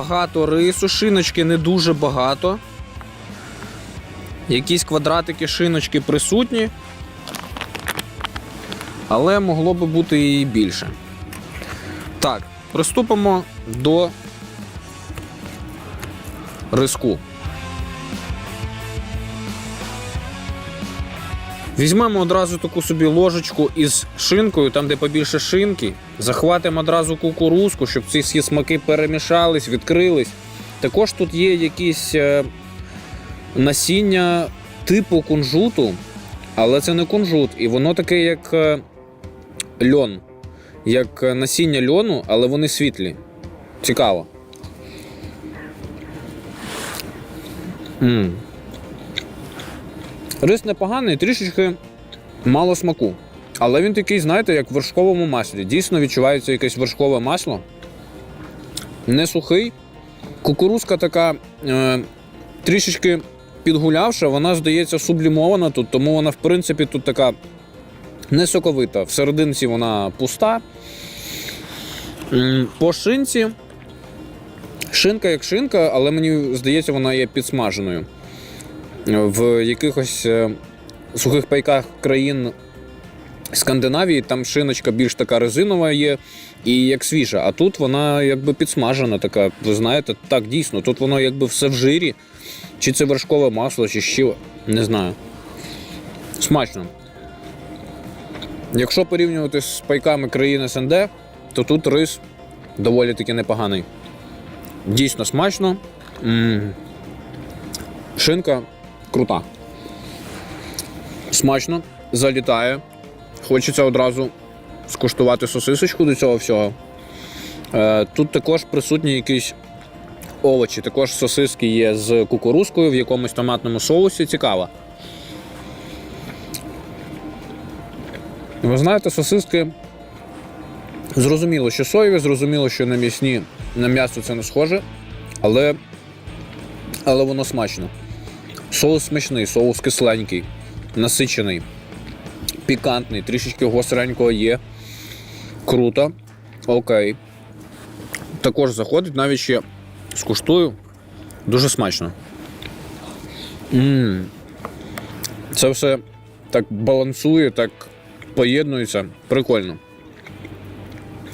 багато рису, шиночки не дуже багато. Якісь квадратики шиночки присутні. Але могло би бути і більше. Так, приступимо до риску. Візьмемо одразу таку собі ложечку із шинкою, там де побільше шинки. Захватимо одразу кукурузку, щоб ці всі смаки перемішались, відкрились. Також тут є якісь е, насіння типу кунжуту, але це не кунжут, і воно таке, як е, льон, як е, насіння льону, але вони світлі. Цікаво. м Рис непоганий, трішечки мало смаку. Але він такий, знаєте, як в вершковому маслі. Дійсно відчувається якесь вершкове масло. Не сухий. Кукурузка така е, трішечки підгулявша, вона, здається, сублімована тут, тому вона, в принципі, тут така не соковита. В вона пуста. По шинці. Шинка як шинка, але мені здається, вона є підсмаженою в якихось е, сухих пайках країн Скандинавії там шиночка більш така резинова є і як свіжа. А тут вона якби підсмажена така. Ви знаєте, так дійсно. Тут воно якби все в жирі. Чи це вершкове масло, чи що, не знаю. Смачно. Якщо порівнювати з пайками країн СНД, то тут рис доволі таки непоганий. Дійсно смачно. м Шинка крута. Смачно, залітає. Хочеться одразу скуштувати сосисочку до цього всього. Е, Тут також присутні якісь овочі. Також сосиски є з кукурузкою в якомусь томатному соусі. Цікаво. Ви знаєте, сосиски зрозуміло, що соєві, зрозуміло, що на м'ясні, на м'ясо це не схоже, але, але воно смачно. Соус смачний, соус кисленький, насичений, пікантний, трішечки гостренького є. Круто. Окей. Також заходить, навіть ще скуштую. Дуже смачно. м Це все так балансує, так поєднується. Прикольно.